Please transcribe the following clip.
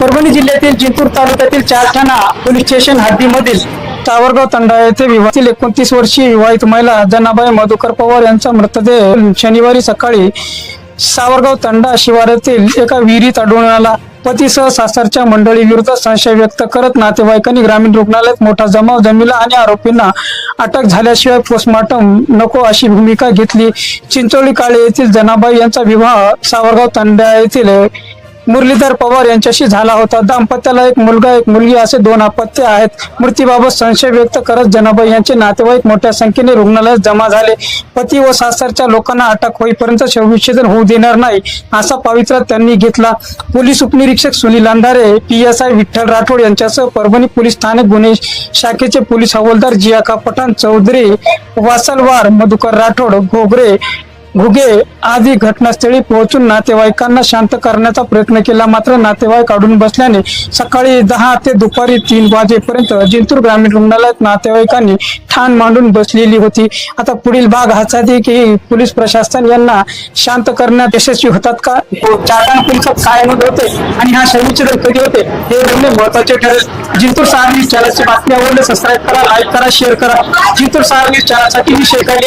परभणी जिल्ह्यातील जिंतूर तालुक्यातील Charthana police station हद्दीमधील सावरगाव तंडा येथे विवाहातील एकोणतीस वर्षीय विवाहित महिला जनाबाई मधुकर पवार यांचा मृतदेह शनिवारी सकाळी सावरगाव तंडा शिवारातील एका विहिरीत आढळून आला. पतीसह सासरच्या मंडळी विरुद्ध संशय व्यक्त करत नातेवाईकांनी ग्रामीण रुग्णालयात मोठा जमाव जमिला आणि आरोपींना अटक झाल्याशिवाय पोस्टमॉर्टम नको अशी भूमिका घेतली. चिंचोळी काळे येथील जनाबाई यांचा विवाह सावरगाव तंडा येथील मुरलीधर पवार यांच्याशी झाला होता. दाम्पत्याला एक मुलगा एक मुलगी असे दोन अपत्य आहेत. मृत्यूबाबत संशय व्यक्त करत जनाबाई यांचे नातेवाईक मोठ्या संख्येने रुग्णालयात जमा झाले. पती व सासरच्या लोकांना अटक होईपर्यंत शवविच्छेदन होऊ देणार नाही असा पवित्रा त्यांनी घेतला. पोलीस उपनिरीक्षक Sunil Andhare P S I Vitthal Rathod यांच्यासह परभणी पोलीस ठाणे गुन्हे शाखेचे पोलीस हवालदार जियाका पठाण चौधरी वासलवार मधुकर राठोड घोगरे घुगे आदी घटनास्थळी पोहोचून नातेवाईकांना शांत करण्याचा प्रयत्न केला. मात्र नातेवाईक अडून बसल्याने सकाळी दहा ते दुपारी तीन वाजेपर्यंत जिंतूर ग्रामीण रुग्णालयात नातेवाईकांनी ठाण मांडून बसलेली होती. आता पुढील भाग हाचा की पोलीस प्रशासन यांना शांत करण्यात यशस्वी होतात का? हो, चारण पोलिसात काय अनुभव होते आणि हा शैलीचे कधी होते? हे बोलणे महत्त्वाचे ठरेल. जिंतूर सहा न्यूज चॅनलची बातमी आवडले सबस्क्राईब करा लाईक करा शेअर करा. जिंतूर सहा न्यूज चॅनलसाठी मी शेखाली